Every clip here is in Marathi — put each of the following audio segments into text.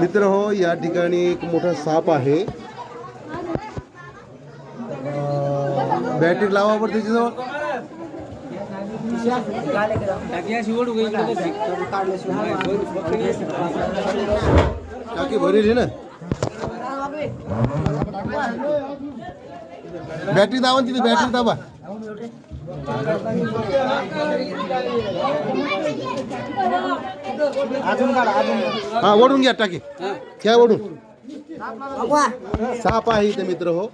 मित्र हो, या ठिकाणी एक मोठा साप आहे. बॅटरी लावा बरं त्याच्याजवळ. टाकी भरेल ना? बॅटरी दावा ना तिथे, बॅटरी दाबा. हा ओढून घ्या टाकी. घ्या ओढून. साप आहे इथे मित्र हो.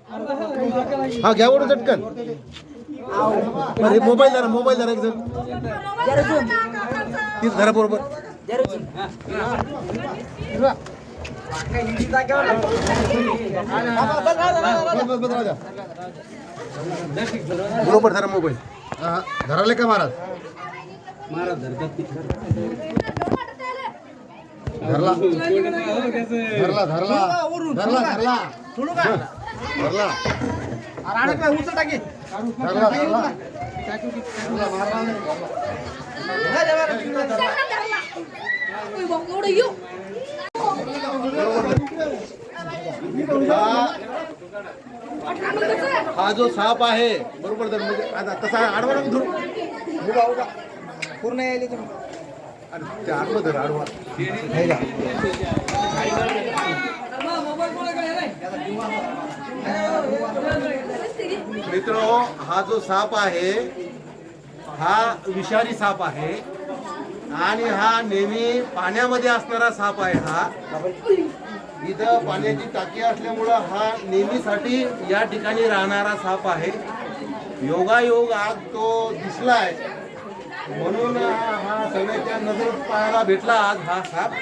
हा घ्या ओढून चटकन अरे मोबाईल धरा मोबाईल धरा एक जण. तीच धरा बरोबर. बरोबर धरा मोबाईल. धराले का महाराज? धरला. धरला धरला. धरला धरला. धरला. अडकला उंच टाकी धरला धरला. हा जो साप आहे बरोबर म्हणजे आता तसा आडवा धरून पूर्ण यायला तुम्ही. मित्र हा जो साप आहे हा विषारी साप आहे आणि हा नेहमी पाण्यामध्ये असणारा साप आहे हा. इथं पाण्याची टाकी असल्यामुळं हा नेहमीसाठी या ठिकाणी राहणारा साप आहे. योगायोग आज तो दिसलाय. म्हणून हा सगळ्याच्या नजरेत पाहायला भेटला आज हा साप.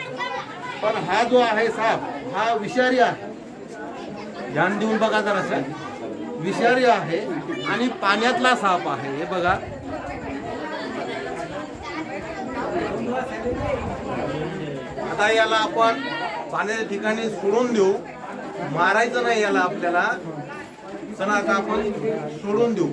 पण हा जो आहे साप हा विषारी आहे. ध्यान देऊन बघा जरासं. विषारी आहे आणि पाण्यातला साप आहे. हे बघा. आता याला आपण पाण्याच्या ठिकाणी सोडून देऊ. मारायचं नाही याला आपल्याला. चला आता आपण सोडून देऊ.